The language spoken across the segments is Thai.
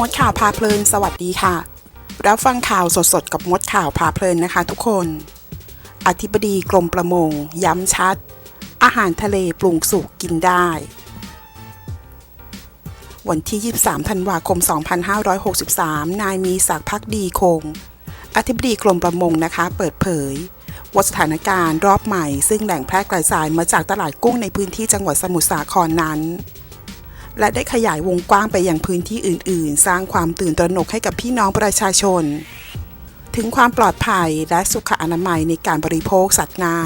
มดข่าวพาเพลิน สวัสดีค่ะ รับฟังข่าวสดๆ กับมดข่าวพาเพลินนะคะทุกคน อธิบดีกรมประมง ย้ำชัด อาหารทะเลปรุงสุกกินได้ วันที่ 23 ธันวาคม 2563 นายมีศักดิ์พักดีคง อธิบดีกรมประมงนะคะ เปิดเผยว่าสถานการณ์รอบใหม่ ซึ่งแหล่งแพร่กระจายมาจากตลาดกุ้งในพื้นที่จังหวัดสมุทรสาครนั้น และได้ขยายวงกว้างไปยังพื้นที่อื่น ๆ สร้างความตื่นตระหนกให้กับพี่น้องประชาชน ถึงความปลอดภัยและสุขอนามัยในการบริโภคสัตว์น้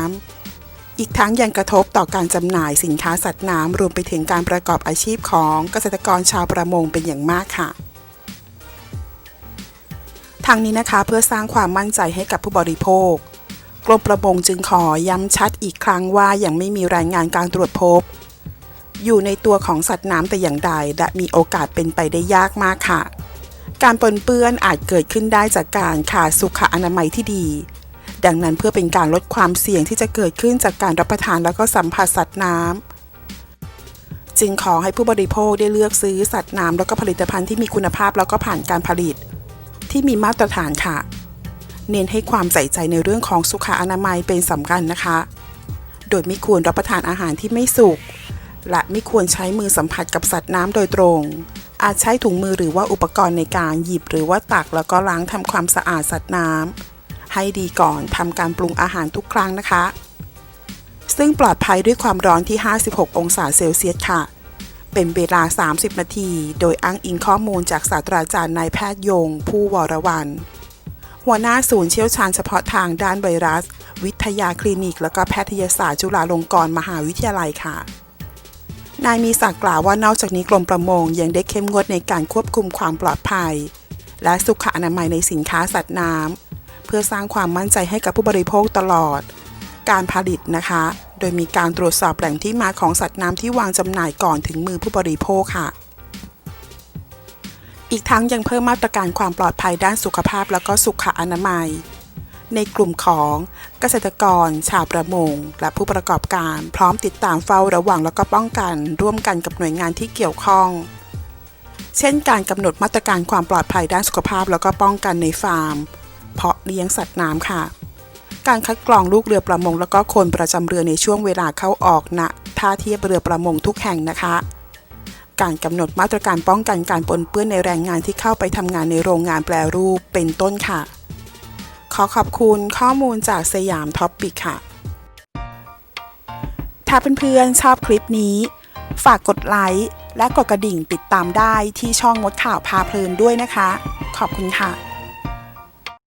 ำอีกทั้งยังกระทบต่อการจำหน่ายสินค้าสัตว์น้ำรวมไปถึงการประกอบอาชีพของเกษตรกรชาวประมงเป็นอย่างมากค่ะทางนี้นะคะเพื่อสร้างความมั่นใจให้กับผู้บริโภค กรมประมงจึงขอย้ำชัดอีกครั้งว่ายังไม่มีรายงานการตรวจพบ อยู่ในตัวของสัตว์น้ำแต่อย่างใด และมีโอกาสเป็นไปได้ยากมากค่ะ การปนเปื้อนอาจเกิดขึ้นได้จากการขาดสุขอนามัยที่ดี ดังนั้นเพื่อเป็นการลดความเสี่ยงที่จะเกิดขึ้นจากการรับประทานแล้วก็สัมผัสสัตว์น้ำจึงขอให้ผู้บริโภคได้เลือกซื้อสัตว์น้ำแล้วก็ผลิตภัณฑ์ที่มีคุณภาพแล้วก็ผ่านการผลิต ที่มีมาตรฐานค่ะ เน้นให้ความใส่ใจในเรื่องของสุขอนามัยเป็นสำคัญนะคะ โดยไม่ควรรับประทานอาหารที่ไม่สุก และไม่ควรใช้มือสัมผัสกับสัตว์น้ำโดยตรง อาจใช้ถุงมือหรือว่าอุปกรณ์ในการหยิบหรือว่าตักแล้วก็ล้างทำความสะอาดสัตว์น้ำให้ดีก่อนทำการปรุงอาหารทุกครั้งนะคะ ซึ่งปลอดภัยด้วยความร้อนที่ 56 องศาเซลเซียสค่ะเป็นเวลา 30 นาที โดยอ้างอิงข้อมูลจากศาสตราจารย์นายแพทย์ยง ผู้วรวัน หัวหน้าศูนย์เชี่ยวชาญเฉพาะทางด้านไวรัส วิทยาคลินิก และก็แพทยศาสตร์จุฬาลงกรณ์มหาวิทยาลัยค่ะ นายมีศักดิ์กล่าวว่านอกจากนี้กรมประมงยังได้เข้มงวดในการควบคุมความปลอดภัย และสุขอนามัยในสินค้าสัตว์น้ำเพื่อสร้างความมั่นใจให้กับผู้บริโภคตลอด การผลิตนะคะ โดยมีการตรวจสอบแหล่งที่มาของสัตว์น้ำที่วางจำหน่ายก่อนถึงมือผู้บริโภคค่ะ อีกทั้งยังเพิ่มมาตรการความปลอดภัยด้านสุขภาพแล้วก็สุขอนามัย ในกลุ่มของเกษตรกร ชาวประมง และผู้ประกอบการพร้อมติดตามเฝ้าระวังแล้วก็ป้องกัน ร่วมกันกับหน่วยงานที่เกี่ยวข้อง เช่น การกำหนดมาตรการความปลอดภัยด้านสุขภาพ แล้วก็ป้องกันในฟาร์ม เพาะเลี้ยงสัตว์น้ำค่ะ การคัดกรองลูกเรือประมง แล้วก็คนประจำเรือในช่วงเวลาเข้าออกณท่าเทียบเรือประมงทุกแห่งนะคะการกำหนดมาตรการป้องกันการปนเปื้อนในแรงงานที่เข้าไปทำงานในโรงงานแปรรูปเป็นต้นค่ะ อขอบคุณข้อมูลจากสยามท็อปปิกค่ะ ถ้าเพื่อนๆชอบคลิปนี้ ฝากกดไลค์และกดกระดิ่งติดตามได้ที่ช่องมดข่าวพาเพลินด้วยนะคะ ขอบคุณค่ะ